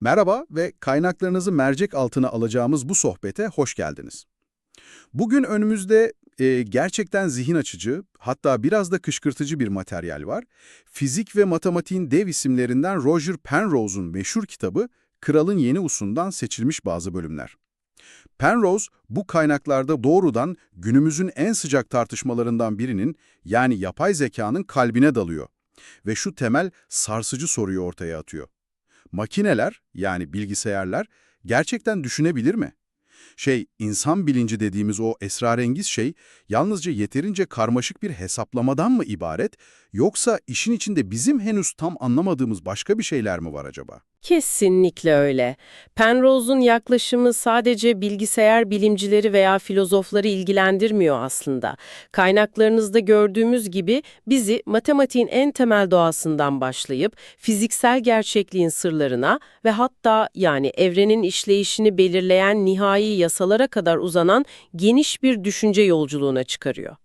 Merhaba ve kaynaklarınızı mercek altına alacağımız bu sohbete hoş geldiniz. Bugün önümüzde e, gerçekten zihin açıcı, hatta biraz da kışkırtıcı bir materyal var. Fizik ve matematiğin dev isimlerinden Roger Penrose'un meşhur kitabı Kralın Yeni Usundan seçilmiş bazı bölümler. Penrose bu kaynaklarda doğrudan günümüzün en sıcak tartışmalarından birinin yani yapay zekanın kalbine dalıyor ve şu temel sarsıcı soruyu ortaya atıyor. Makineler yani bilgisayarlar gerçekten düşünebilir mi? Şey, insan bilinci dediğimiz o esrarengiz şey yalnızca yeterince karmaşık bir hesaplamadan mı ibaret yoksa işin içinde bizim henüz tam anlamadığımız başka bir şeyler mi var acaba? Kesinlikle öyle. Penrose'un yaklaşımı sadece bilgisayar bilimcileri veya filozofları ilgilendirmiyor aslında. Kaynaklarınızda gördüğümüz gibi bizi matematiğin en temel doğasından başlayıp fiziksel gerçekliğin sırlarına ve hatta yani evrenin işleyişini belirleyen nihai yasalara kadar uzanan geniş bir düşünce yolculuğuna çıkarıyor.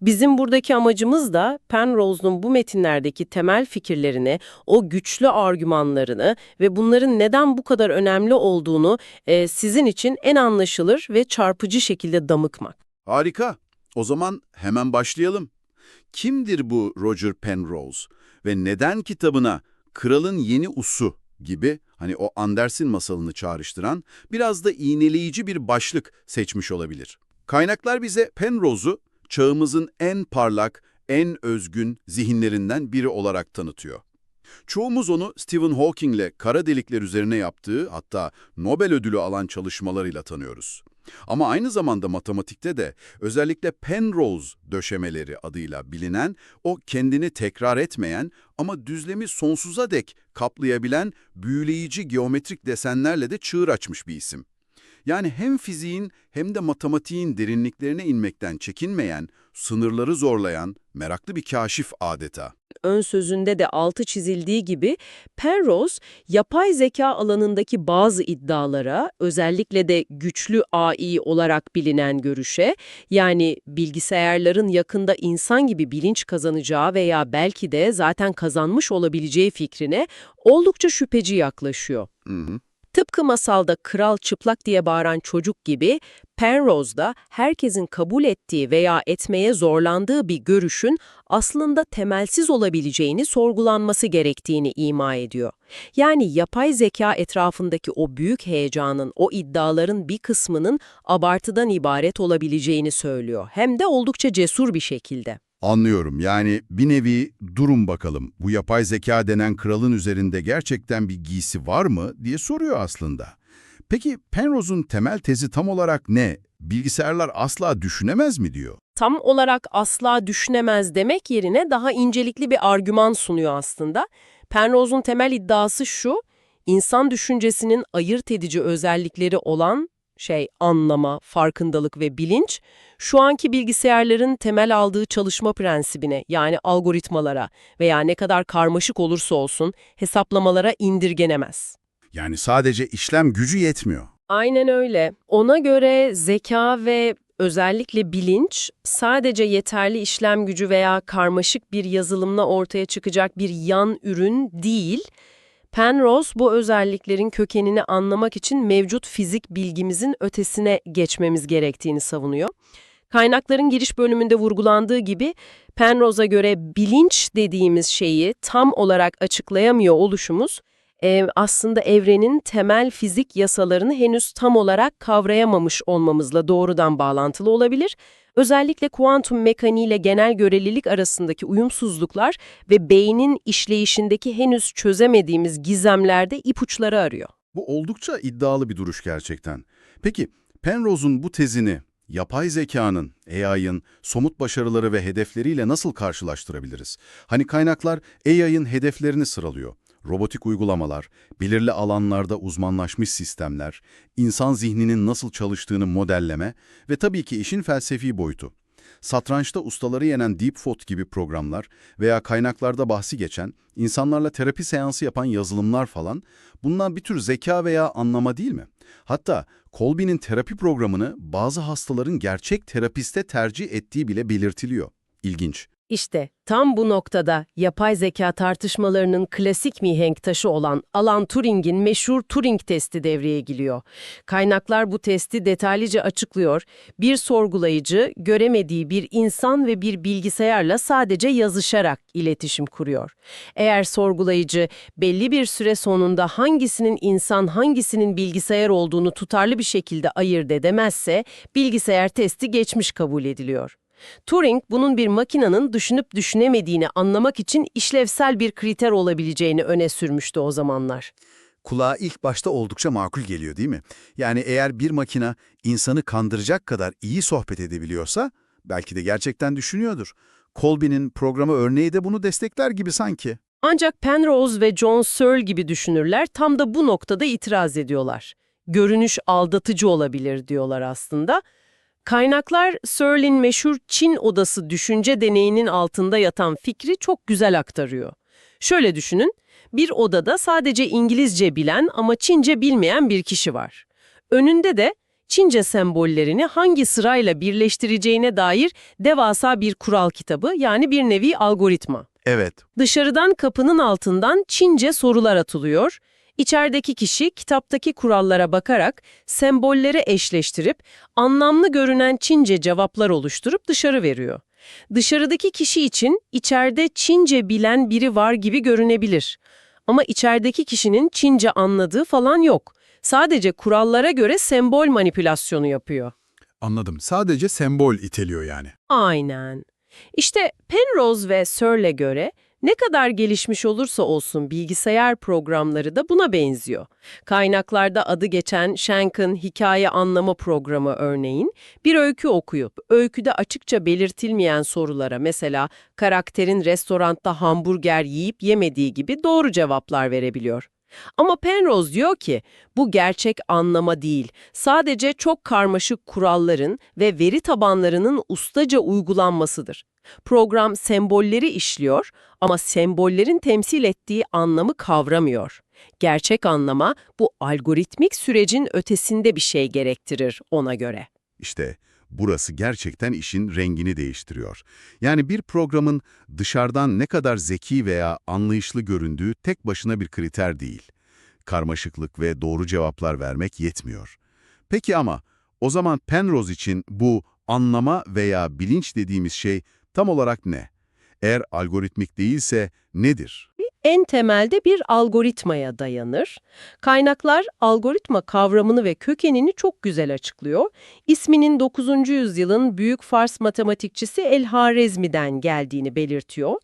Bizim buradaki amacımız da Penrose'un bu metinlerdeki temel fikirlerini, o güçlü argümanlarını ve bunların neden bu kadar önemli olduğunu e, sizin için en anlaşılır ve çarpıcı şekilde damıkmak. Harika. O zaman hemen başlayalım. Kimdir bu Roger Penrose ve neden kitabına Kralın Yeni Usu gibi hani o Andersen masalını çağrıştıran biraz da iğneleyici bir başlık seçmiş olabilir? Kaynaklar bize Penrose'u çağımızın en parlak, en özgün zihinlerinden biri olarak tanıtıyor. Çoğumuz onu Stephen Hawking'le kara delikler üzerine yaptığı hatta Nobel ödülü alan çalışmalarıyla tanıyoruz. Ama aynı zamanda matematikte de özellikle Penrose döşemeleri adıyla bilinen o kendini tekrar etmeyen ama düzlemi sonsuza dek kaplayabilen büyüleyici geometrik desenlerle de çığır açmış bir isim. Yani hem fiziğin hem de matematiğin derinliklerine inmekten çekinmeyen, sınırları zorlayan, meraklı bir kaşif adeta. Ön sözünde de altı çizildiği gibi Penrose, yapay zeka alanındaki bazı iddialara, özellikle de güçlü AI olarak bilinen görüşe, yani bilgisayarların yakında insan gibi bilinç kazanacağı veya belki de zaten kazanmış olabileceği fikrine oldukça şüpheci yaklaşıyor. Hı hı. Tıpkı masalda kral çıplak diye bağıran çocuk gibi Penrose'da herkesin kabul ettiği veya etmeye zorlandığı bir görüşün aslında temelsiz olabileceğini sorgulanması gerektiğini ima ediyor. Yani yapay zeka etrafındaki o büyük heyecanın, o iddiaların bir kısmının abartıdan ibaret olabileceğini söylüyor. Hem de oldukça cesur bir şekilde. Anlıyorum. Yani bir nevi durun bakalım bu yapay zeka denen kralın üzerinde gerçekten bir giysi var mı diye soruyor aslında. Peki Penrose'un temel tezi tam olarak ne? Bilgisayarlar asla düşünemez mi diyor? tam olarak asla düşünemez demek yerine daha incelikli bir argüman sunuyor aslında. Penrose'un temel iddiası şu, insan düşüncesinin ayırt edici özellikleri olan şey anlama, farkındalık ve bilinç, şu anki bilgisayarların temel aldığı çalışma prensibine yani algoritmalara veya ne kadar karmaşık olursa olsun hesaplamalara indirgenemez. Yani sadece işlem gücü yetmiyor. Aynen öyle. Ona göre zeka ve özellikle bilinç sadece yeterli işlem gücü veya karmaşık bir yazılımla ortaya çıkacak bir yan ürün değil. Penrose bu özelliklerin kökenini anlamak için mevcut fizik bilgimizin ötesine geçmemiz gerektiğini savunuyor. Kaynakların giriş bölümünde vurgulandığı gibi Penrose'a göre bilinç dediğimiz şeyi tam olarak açıklayamıyor oluşumuz, e, aslında evrenin temel fizik yasalarını henüz tam olarak kavrayamamış olmamızla doğrudan bağlantılı olabilir. Özellikle kuantum mekaniğiyle genel görelilik arasındaki uyumsuzluklar ve beynin işleyişindeki henüz çözemediğimiz gizemlerde ipuçları arıyor. Bu oldukça iddialı bir duruş gerçekten. Peki Penrose'un bu tezini yapay zekanın, AI'ın somut başarıları ve hedefleriyle nasıl karşılaştırabiliriz? Hani kaynaklar AI'ın hedeflerini sıralıyor. Robotik uygulamalar, belirli alanlarda uzmanlaşmış sistemler, insan zihninin nasıl çalıştığını modelleme ve tabii ki işin felsefi boyutu. Satrançta ustaları yenen Deepfot gibi programlar veya kaynaklarda bahsi geçen, insanlarla terapi seansı yapan yazılımlar falan, bunlar bir tür zeka veya anlama değil mi? Hatta Colby'nin terapi programını bazı hastaların gerçek terapiste tercih ettiği bile belirtiliyor. İlginç. İşte tam bu noktada yapay zeka tartışmalarının klasik mihenk taşı olan Alan Turing'in meşhur Turing testi devreye giriyor. Kaynaklar bu testi detaylıca açıklıyor. Bir sorgulayıcı göremediği bir insan ve bir bilgisayarla sadece yazışarak iletişim kuruyor. Eğer sorgulayıcı belli bir süre sonunda hangisinin insan hangisinin bilgisayar olduğunu tutarlı bir şekilde ayırt edemezse bilgisayar testi geçmiş kabul ediliyor. Turing bunun bir makinenin düşünüp düşünemediğini anlamak için işlevsel bir kriter olabileceğini öne sürmüştü o zamanlar. Kulağa ilk başta oldukça makul geliyor değil mi? Yani eğer bir makina insanı kandıracak kadar iyi sohbet edebiliyorsa belki de gerçekten düşünüyordur. Colby'nin programı örneği de bunu destekler gibi sanki. Ancak Penrose ve John Searle gibi düşünürler tam da bu noktada itiraz ediyorlar. Görünüş aldatıcı olabilir diyorlar aslında. Kaynaklar Searle'in meşhur Çin odası düşünce deneyinin altında yatan fikri çok güzel aktarıyor. Şöyle düşünün, bir odada sadece İngilizce bilen ama Çince bilmeyen bir kişi var. Önünde de Çince sembollerini hangi sırayla birleştireceğine dair devasa bir kural kitabı yani bir nevi algoritma. Evet, Dışarıdan kapının altından Çince sorular atılıyor. İçerideki kişi kitaptaki kurallara bakarak sembolleri eşleştirip anlamlı görünen Çince cevaplar oluşturup dışarı veriyor. Dışarıdaki kişi için içeride Çince bilen biri var gibi görünebilir. Ama içerideki kişinin Çince anladığı falan yok. Sadece kurallara göre sembol manipülasyonu yapıyor. Anladım. Sadece sembol iteliyor yani. Aynen. İşte Penrose ve Searle'e göre ne kadar gelişmiş olursa olsun bilgisayar programları da buna benziyor. Kaynaklarda adı geçen Shank'ın hikaye anlama programı örneğin bir öykü okuyup öyküde açıkça belirtilmeyen sorulara mesela karakterin restoranda hamburger yiyip yemediği gibi doğru cevaplar verebiliyor. Ama Penrose diyor ki bu gerçek anlama değil, sadece çok karmaşık kuralların ve veri tabanlarının ustaca uygulanmasıdır. Program sembolleri işliyor ama sembollerin temsil ettiği anlamı kavramıyor. Gerçek anlama bu algoritmik sürecin ötesinde bir şey gerektirir ona göre. İşte burası gerçekten işin rengini değiştiriyor. Yani bir programın dışarıdan ne kadar zeki veya anlayışlı göründüğü tek başına bir kriter değil. Karmaşıklık ve doğru cevaplar vermek yetmiyor. Peki ama o zaman Penrose için bu anlama veya bilinç dediğimiz şey tam olarak ne? Eğer algoritmik değilse nedir? en temelde bir algoritmaya dayanır. Kaynaklar algoritma kavramını ve kökenini çok güzel açıklıyor. İsminin 9. yüzyılın büyük Fars matematikçisi El-Harezmi'den geldiğini belirtiyor.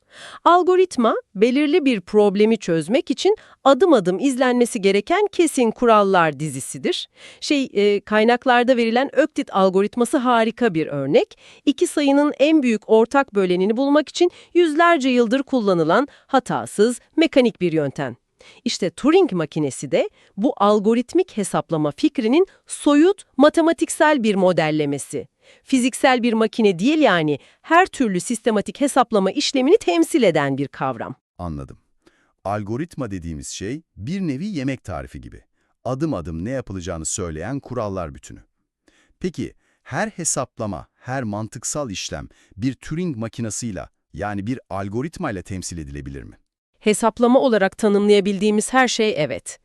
Algoritma, belirli bir problemi çözmek için adım adım izlenmesi gereken kesin kurallar dizisidir. Şey, e, kaynaklarda verilen Öklit algoritması harika bir örnek. İki sayının en büyük ortak bölenini bulmak için yüzlerce yıldır kullanılan hatasız, mekanik bir yöntem. İşte Turing makinesi de bu algoritmik hesaplama fikrinin soyut matematiksel bir modellemesi. Fiziksel bir makine değil yani her türlü sistematik hesaplama işlemini temsil eden bir kavram. anladım. Algoritma dediğimiz şey bir nevi yemek tarifi gibi. Adım adım ne yapılacağını söyleyen kurallar bütünü. Peki her hesaplama, her mantıksal işlem bir Turing makinasıyla yani bir algoritmayla temsil edilebilir mi? Hesaplama olarak tanımlayabildiğimiz her şey evet.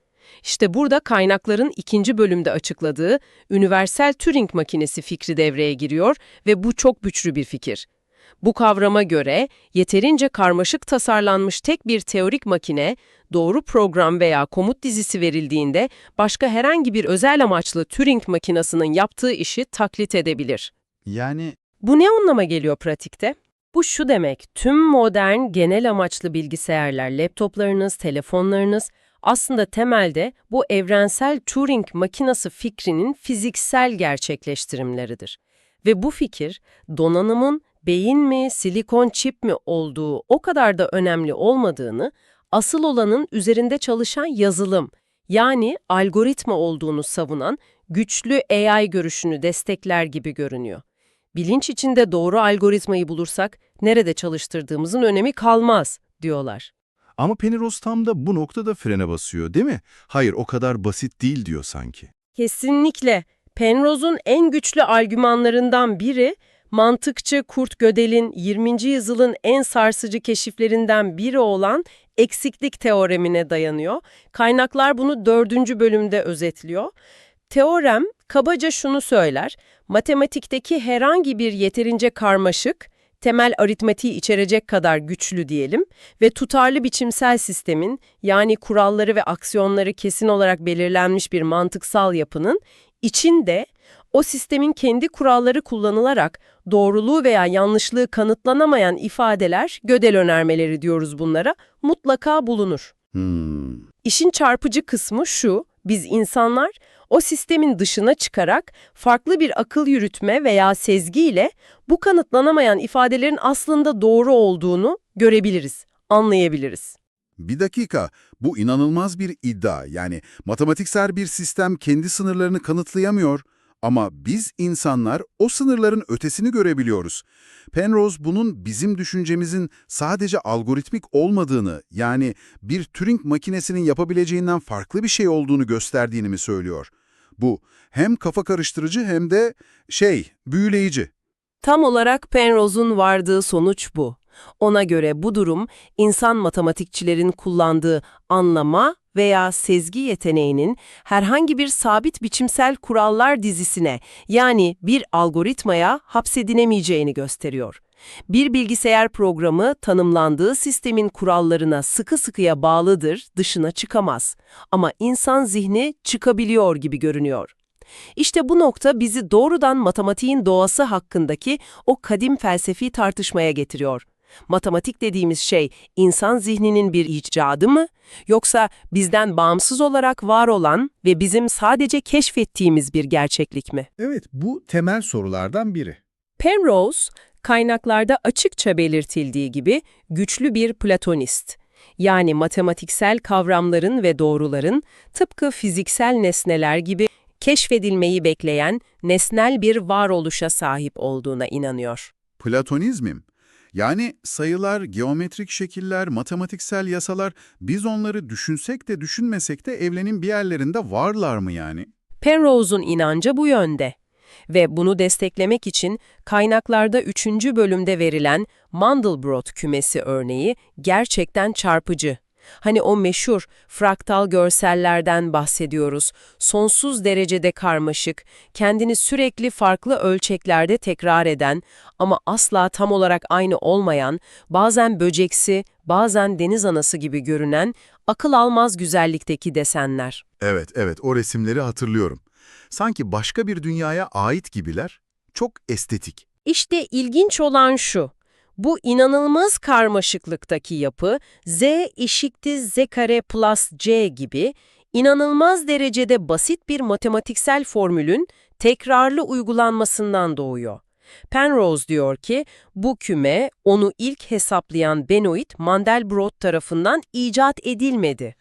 İşte burada kaynakların ikinci bölümde açıkladığı universal Turing makinesi fikri devreye giriyor ve bu çok güçlü bir fikir. Bu kavrama göre yeterince karmaşık tasarlanmış tek bir teorik makine, doğru program veya komut dizisi verildiğinde başka herhangi bir özel amaçlı Turing makinasının yaptığı işi taklit edebilir. Yani Bu ne anlama geliyor pratikte? Bu şu demek, tüm modern genel amaçlı bilgisayarlar, laptoplarınız, telefonlarınız aslında temelde bu evrensel Turing makinası fikrinin fiziksel gerçekleştirimleridir. Ve bu fikir donanımın beyin mi, silikon çip mi olduğu o kadar da önemli olmadığını, asıl olanın üzerinde çalışan yazılım, yani algoritma olduğunu savunan güçlü AI görüşünü destekler gibi görünüyor. Bilinç içinde doğru algoritmayı bulursak nerede çalıştırdığımızın önemi kalmaz, diyorlar. Ama Penrose tam da bu noktada frene basıyor değil mi? Hayır o kadar basit değil diyor sanki. Kesinlikle. Penrose'un en güçlü argümanlarından biri mantıkçı Kurt Gödel'in 20. yüzyılın en sarsıcı keşiflerinden biri olan eksiklik teoremine dayanıyor. Kaynaklar bunu dördüncü bölümde özetliyor. Teorem kabaca şunu söyler, matematikteki herhangi bir yeterince karmaşık, temel aritmatiği içerecek kadar güçlü diyelim ve tutarlı biçimsel sistemin yani kuralları ve aksiyonları kesin olarak belirlenmiş bir mantıksal yapının içinde o sistemin kendi kuralları kullanılarak doğruluğu veya yanlışlığı kanıtlanamayan ifadeler, gödel önermeleri diyoruz bunlara, mutlaka bulunur. Hmm. İşin çarpıcı kısmı şu, biz insanlar o sistemin dışına çıkarak farklı bir akıl yürütme veya sezgiyle bu kanıtlanamayan ifadelerin aslında doğru olduğunu görebiliriz, anlayabiliriz. Bir dakika, bu inanılmaz bir iddia. Yani matematiksel bir sistem kendi sınırlarını kanıtlayamıyor ama biz insanlar o sınırların ötesini görebiliyoruz. Penrose bunun bizim düşüncemizin sadece algoritmik olmadığını, yani bir Turing makinesinin yapabileceğinden farklı bir şey olduğunu gösterdiğini mi söylüyor? Bu hem kafa karıştırıcı hem de şey, büyüleyici. Tam olarak Penrose'un vardığı sonuç bu. Ona göre bu durum, insan matematikçilerin kullandığı anlama veya sezgi yeteneğinin herhangi bir sabit biçimsel kurallar dizisine yani bir algoritmaya hapsedinemeyeceğini gösteriyor. Bir bilgisayar programı tanımlandığı sistemin kurallarına sıkı sıkıya bağlıdır, dışına çıkamaz. Ama insan zihni çıkabiliyor gibi görünüyor. İşte bu nokta bizi doğrudan matematiğin doğası hakkındaki o kadim felsefi tartışmaya getiriyor. Matematik dediğimiz şey insan zihninin bir icadı mı yoksa bizden bağımsız olarak var olan ve bizim sadece keşfettiğimiz bir gerçeklik mi? Evet, bu temel sorulardan biri. Penrose, kaynaklarda açıkça belirtildiği gibi güçlü bir platonist. Yani matematiksel kavramların ve doğruların tıpkı fiziksel nesneler gibi keşfedilmeyi bekleyen nesnel bir varoluşa sahip olduğuna inanıyor. Platonizmim. Yani sayılar, geometrik şekiller, matematiksel yasalar, biz onları düşünsek de düşünmesek de evrenin bir yerlerinde varlar mı yani? Penrose'un inancı bu yönde. Ve bunu desteklemek için kaynaklarda 3. bölümde verilen Mandelbrot kümesi örneği gerçekten çarpıcı. Hani o meşhur fraktal görsellerden bahsediyoruz. Sonsuz derecede karmaşık, kendini sürekli farklı ölçeklerde tekrar eden ama asla tam olarak aynı olmayan, bazen böceksi, bazen deniz anası gibi görünen akıl almaz güzellikteki desenler. Evet, evet o resimleri hatırlıyorum. Sanki başka bir dünyaya ait gibiler. Çok estetik. İşte ilginç olan şu. Bu inanılmaz karmaşıklıktaki yapı z eşittir z kare plus c gibi inanılmaz derecede basit bir matematiksel formülün tekrarlı uygulanmasından doğuyor. Penrose diyor ki bu küme onu ilk hesaplayan Benoit Mandelbrot tarafından icat edilmedi.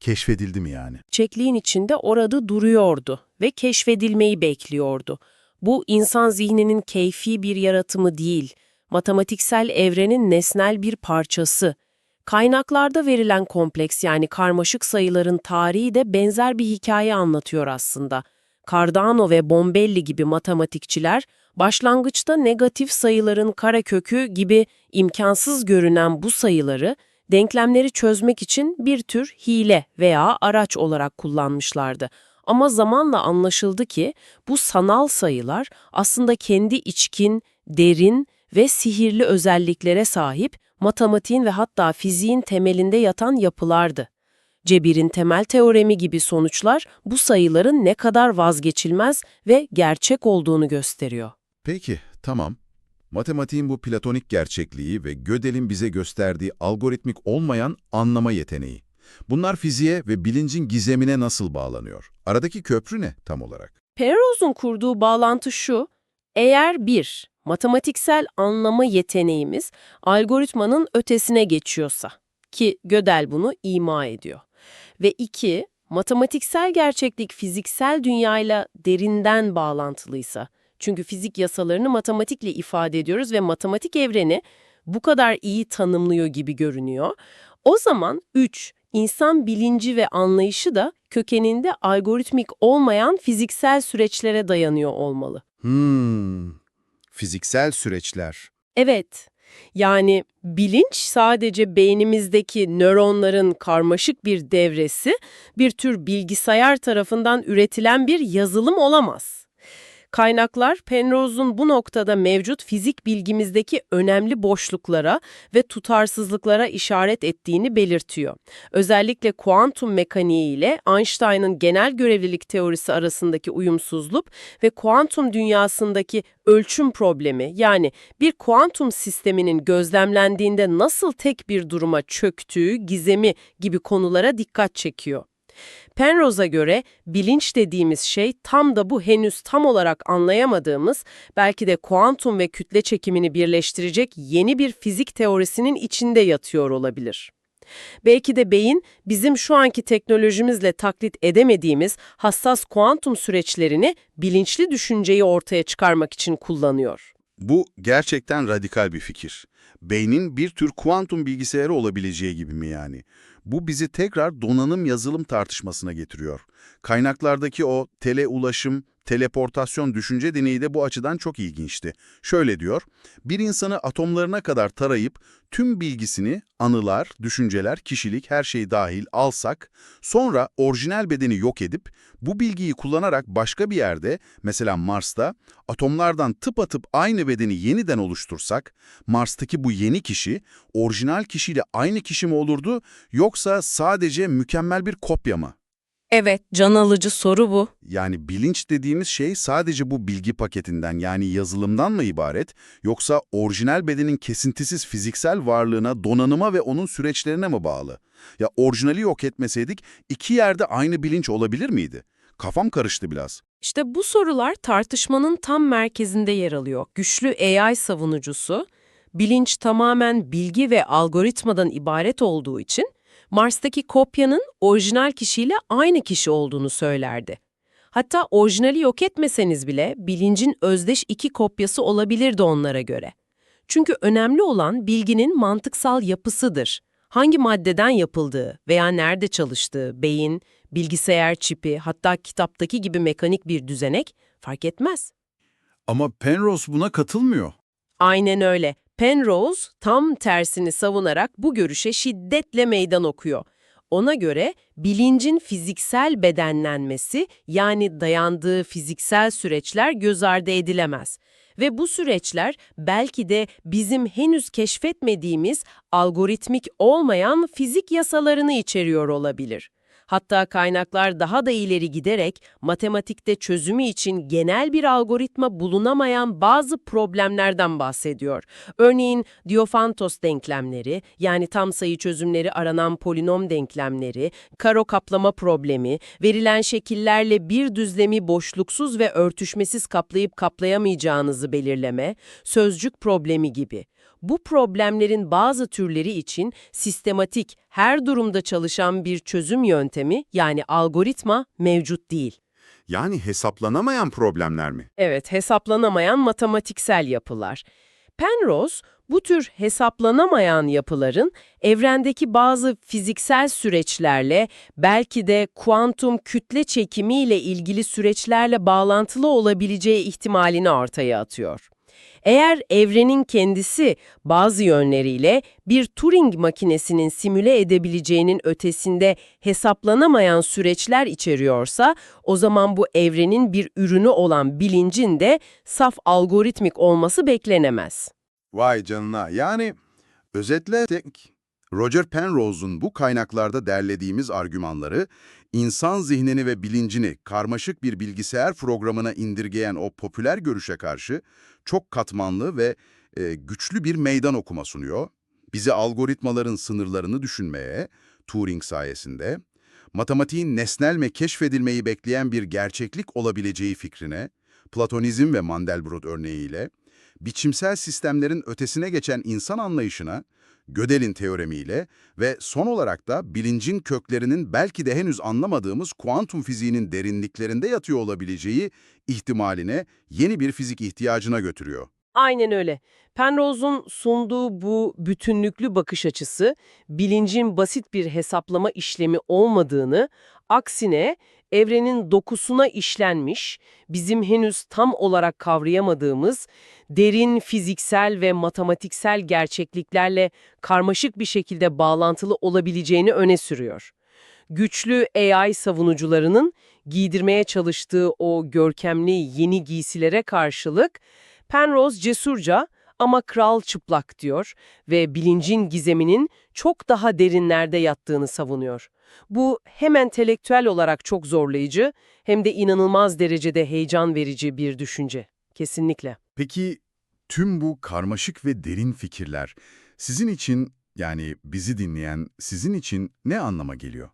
Keşfedildi mi yani? Çekliğin içinde orada duruyordu ve keşfedilmeyi bekliyordu. Bu insan zihninin keyfi bir yaratımı değil, matematiksel evrenin nesnel bir parçası. Kaynaklarda verilen kompleks yani karmaşık sayıların tarihi de benzer bir hikaye anlatıyor aslında. Cardano ve Bombelli gibi matematikçiler başlangıçta negatif sayıların karekökü gibi imkansız görünen bu sayıları denklemleri çözmek için bir tür hile veya araç olarak kullanmışlardı. Ama zamanla anlaşıldı ki bu sanal sayılar aslında kendi içkin, derin ve sihirli özelliklere sahip matematiğin ve hatta fiziğin temelinde yatan yapılardı. Cebir'in temel teoremi gibi sonuçlar bu sayıların ne kadar vazgeçilmez ve gerçek olduğunu gösteriyor. Peki, tamam. Matematiğin bu platonik gerçekliği ve Gödel'in bize gösterdiği algoritmik olmayan anlama yeteneği. Bunlar fiziğe ve bilincin gizemine nasıl bağlanıyor? Aradaki köprü ne tam olarak? Penrose'un kurduğu bağlantı şu, eğer bir, matematiksel anlama yeteneğimiz algoritmanın ötesine geçiyorsa, ki Gödel bunu ima ediyor, ve iki, matematiksel gerçeklik fiziksel dünyayla derinden bağlantılıysa, çünkü fizik yasalarını matematikle ifade ediyoruz ve matematik evreni bu kadar iyi tanımlıyor gibi görünüyor, o zaman 3. insan bilinci ve anlayışı da kökeninde algoritmik olmayan fiziksel süreçlere dayanıyor olmalı. Hmm. Fiziksel süreçler. Evet, yani bilinç sadece beynimizdeki nöronların karmaşık bir devresi, bir tür bilgisayar tarafından üretilen bir yazılım olamaz. Kaynaklar Penrose'un bu noktada mevcut fizik bilgimizdeki önemli boşluklara ve tutarsızlıklara işaret ettiğini belirtiyor. Özellikle kuantum mekaniği ile Einstein'ın genel görevlilik teorisi arasındaki uyumsuzluk ve kuantum dünyasındaki ölçüm problemi yani bir kuantum sisteminin gözlemlendiğinde nasıl tek bir duruma çöktüğü gizemi gibi konulara dikkat çekiyor. Penrose'a göre bilinç dediğimiz şey tam da bu henüz tam olarak anlayamadığımız, belki de kuantum ve kütle çekimini birleştirecek yeni bir fizik teorisinin içinde yatıyor olabilir. Belki de beyin bizim şu anki teknolojimizle taklit edemediğimiz hassas kuantum süreçlerini bilinçli düşünceyi ortaya çıkarmak için kullanıyor. Bu gerçekten radikal bir fikir. Beynin bir tür kuantum bilgisayarı olabileceği gibi mi yani? Bu bizi tekrar donanım yazılım tartışmasına getiriyor. Kaynaklardaki o tele ulaşım, teleportasyon düşünce deneyi de bu açıdan çok ilginçti. Şöyle diyor, bir insanı atomlarına kadar tarayıp tüm bilgisini, anılar, düşünceler, kişilik, her şey dahil alsak, sonra orijinal bedeni yok edip bu bilgiyi kullanarak başka bir yerde, mesela Mars'ta, atomlardan tıpatıp aynı bedeni yeniden oluştursak, Mars'taki bu yeni kişi, orijinal kişiyle aynı kişi mi olurdu, yoksa sadece mükemmel bir kopya mı? Evet, can alıcı soru bu. Yani bilinç dediğimiz şey sadece bu bilgi paketinden yani yazılımdan mı ibaret, yoksa orijinal bedenin kesintisiz fiziksel varlığına, donanıma ve onun süreçlerine mi bağlı? Ya orijinali yok etmeseydik iki yerde aynı bilinç olabilir miydi? Kafam karıştı biraz. İşte bu sorular tartışmanın tam merkezinde yer alıyor. Güçlü AI savunucusu, bilinç tamamen bilgi ve algoritmadan ibaret olduğu için Mars'taki kopyanın orijinal kişiyle aynı kişi olduğunu söylerdi. Hatta orijinali yok etmeseniz bile bilincin özdeş iki kopyası olabilirdi onlara göre. Çünkü önemli olan bilginin mantıksal yapısıdır. Hangi maddeden yapıldığı veya nerede çalıştığı, beyin, bilgisayar çipi, hatta kitaptaki gibi mekanik bir düzenek fark etmez. Ama Penrose buna katılmıyor. Aynen öyle. Penrose tam tersini savunarak bu görüşe şiddetle meydan okuyor. Ona göre bilincin fiziksel bedenlenmesi yani dayandığı fiziksel süreçler göz ardı edilemez. Ve bu süreçler belki de bizim henüz keşfetmediğimiz algoritmik olmayan fizik yasalarını içeriyor olabilir. Hatta kaynaklar daha da ileri giderek matematikte çözümü için genel bir algoritma bulunamayan bazı problemlerden bahsediyor. Örneğin Diofantos denklemleri yani tam sayı çözümleri aranan polinom denklemleri, karo kaplama problemi, verilen şekillerle bir düzlemi boşluksuz ve örtüşmesiz kaplayıp kaplayamayacağınızı belirleme, sözcük problemi gibi. Bu problemlerin bazı türleri için sistematik, her durumda çalışan bir çözüm yöntemi yani algoritma mevcut değil. Yani hesaplanamayan problemler mi? Evet, hesaplanamayan matematiksel yapılar. Penrose, bu tür hesaplanamayan yapıların evrendeki bazı fiziksel süreçlerle, belki de kuantum kütle çekimiyle ilgili süreçlerle bağlantılı olabileceği ihtimalini ortaya atıyor. Eğer evrenin kendisi bazı yönleriyle bir Turing makinesinin simüle edebileceğinin ötesinde hesaplanamayan süreçler içeriyorsa, o zaman bu evrenin bir ürünü olan bilincin de saf algoritmik olması beklenemez. Vay canına. Yani özetle Roger Penrose'un bu kaynaklarda derlediğimiz argümanları, insan zihnini ve bilincini karmaşık bir bilgisayar programına indirgeyen o popüler görüşe karşı çok katmanlı ve e, güçlü bir meydan okuma sunuyor. Bizi algoritmaların sınırlarını düşünmeye, Turing sayesinde, matematiğin nesnel ve keşfedilmeyi bekleyen bir gerçeklik olabileceği fikrine, Platonizm ve Mandelbrot örneğiyle, biçimsel sistemlerin ötesine geçen insan anlayışına, Gödel'in teoremiyle ve son olarak da bilincin köklerinin belki de henüz anlamadığımız kuantum fiziğinin derinliklerinde yatıyor olabileceği ihtimaline yeni bir fizik ihtiyacına götürüyor. Aynen öyle. Penrose'un sunduğu bu bütünlüklü bakış açısı, bilincin basit bir hesaplama işlemi olmadığını, aksine evrenin dokusuna işlenmiş, bizim henüz tam olarak kavrayamadığımız derin fiziksel ve matematiksel gerçekliklerle karmaşık bir şekilde bağlantılı olabileceğini öne sürüyor. Güçlü AI savunucularının giydirmeye çalıştığı o görkemli yeni giysilere karşılık Penrose cesurca ama kral çıplak diyor ve bilincin gizeminin çok daha derinlerde yattığını savunuyor. Bu hem entelektüel olarak çok zorlayıcı hem de inanılmaz derecede heyecan verici bir düşünce. Kesinlikle. Peki tüm bu karmaşık ve derin fikirler sizin için yani bizi dinleyen sizin için ne anlama geliyor?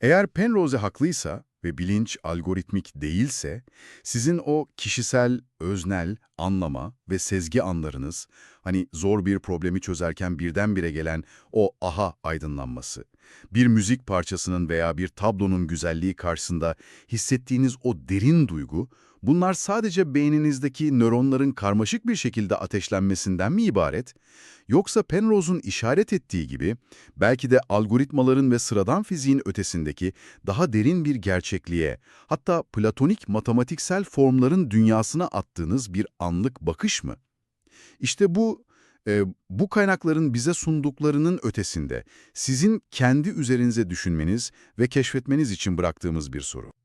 Eğer Penrose haklıysa ve bilinç algoritmik değilse, sizin o kişisel, öznel, anlama ve sezgi anlarınız, hani zor bir problemi çözerken birdenbire gelen o aha aydınlanması, bir müzik parçasının veya bir tablonun güzelliği karşısında hissettiğiniz o derin duygu, bunlar sadece beyninizdeki nöronların karmaşık bir şekilde ateşlenmesinden mi ibaret? Yoksa Penrose'un işaret ettiği gibi, belki de algoritmaların ve sıradan fiziğin ötesindeki daha derin bir gerçekliğe, hatta platonik matematiksel formların dünyasına attığınız bir anlık bakış mı? İşte bu, e, bu kaynakların bize sunduklarının ötesinde, sizin kendi üzerinize düşünmeniz ve keşfetmeniz için bıraktığımız bir soru.